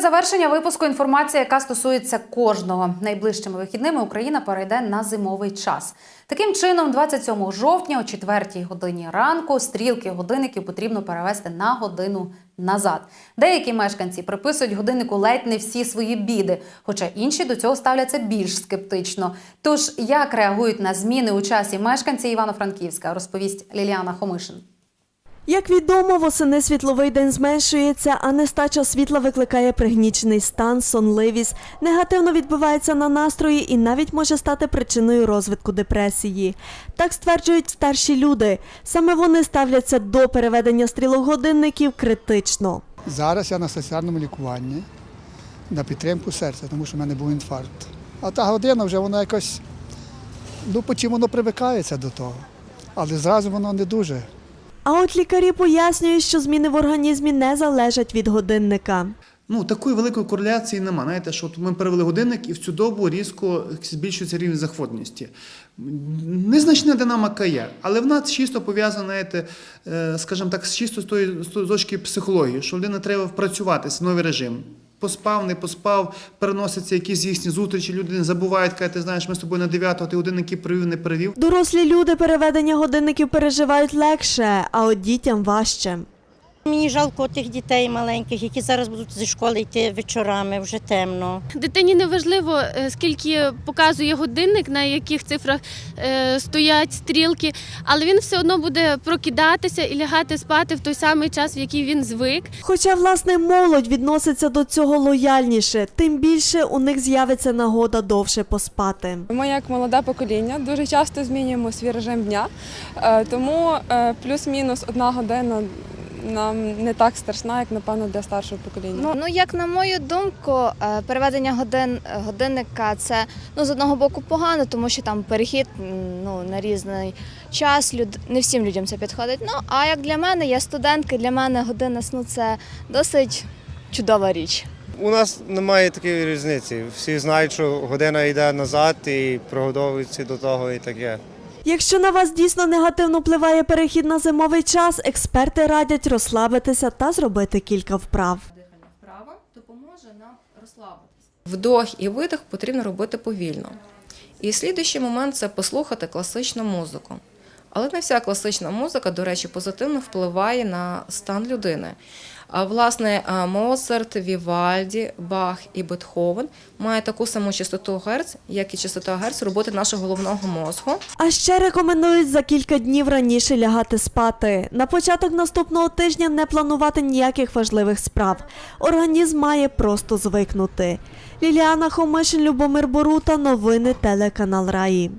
Завершення випуску інформація, яка стосується кожного. Найближчими вихідними Україна перейде на зимовий час. Таким чином, 27 жовтня о 4 годині ранку стрілки годинників потрібно перевести на годину назад. Деякі мешканці приписують годиннику ледь не всі свої біди, хоча інші до цього ставляться більш скептично. Тож як реагують на зміни у часі мешканці Івано-Франківська, розповість Ліліана Хомишин. Як відомо, восени світловий день зменшується, а нестача світла викликає пригнічений стан, сонливість, негативно відбивається на настрої і навіть може стати причиною розвитку депресії. Так стверджують старші люди. Саме вони ставляться до переведення стрілок годинників критично. Зараз я на стаціонарному лікуванні на підтримку серця, тому що в мене був інфаркт. А та година вже вона якось, ну потім воно привикається до того. Але зразу воно не дуже. А от лікарі пояснюють, що зміни в організмі не залежать від годинника. Ну, такої великої кореляції немає. Знаєте, що ми перевели годинник і в цю добу різко збільшується рівень захворюваності. Незначна динаміка є, але вона чисто пов'язана, знаєте, е, скажімо так, чисто з тої з точки психології, що людина треба впрацюватися, новий режим. Поспав, не поспав, переносяться якісь їхні зустрічі, люди не забувають, кажуть, ти знаєш, ми з тобою на 9, ти годинники привів, не привів. Дорослі люди переведення годинників переживають легше, а от дітям важче. Мені жалко тих дітей маленьких, які зараз будуть зі школи йти вечорами, вже темно. Дитині не важливо, е, скільки показує годинник, на яких цифрах е, стоять стрілки, але він все одно буде прокидатися і лягати спати в той самий час, в який він звик. Хоча, власне, молодь відноситься до цього лояльніше, тим більше у них з'явиться нагода довше поспати. Ми, як молоде покоління, дуже часто змінюємо свій режим дня, е, тому плюс-мінус одна година нам не так страшна, як напевно для старшого покоління. Ну, як на мою думку, е, переведення годин годинника це ну з одного боку погано, тому що там перехід ну на різний час. Люд не всім людям це підходить. Ну а як для мене, я студентка, для мене година сну це досить чудова річ. У нас немає такої різниці. Всі знають, що година йде назад і приготовуються до того і таке. Якщо на вас дійсно негативно впливає перехід на зимовий час, експерти радять розслабитися та зробити кілька вправ. вправа допоможе нам розслабитися. Вдох і видих потрібно робити повільно. І слідуючий момент це послухати класичну музику. Але не вся класична музика, до речі, позитивно впливає на стан людини. Власне Моцарт, Вівальді, Бах і Бетховен мають таку саму частоту герц, як і частота герц роботи нашого головного мозку. А ще рекомендують за кілька днів раніше лягати спати. На початок наступного тижня не планувати ніяких важливих справ. Організм має просто звикнути. Ліліана Хомишин, Любомир Борута, новини телеканал Раї.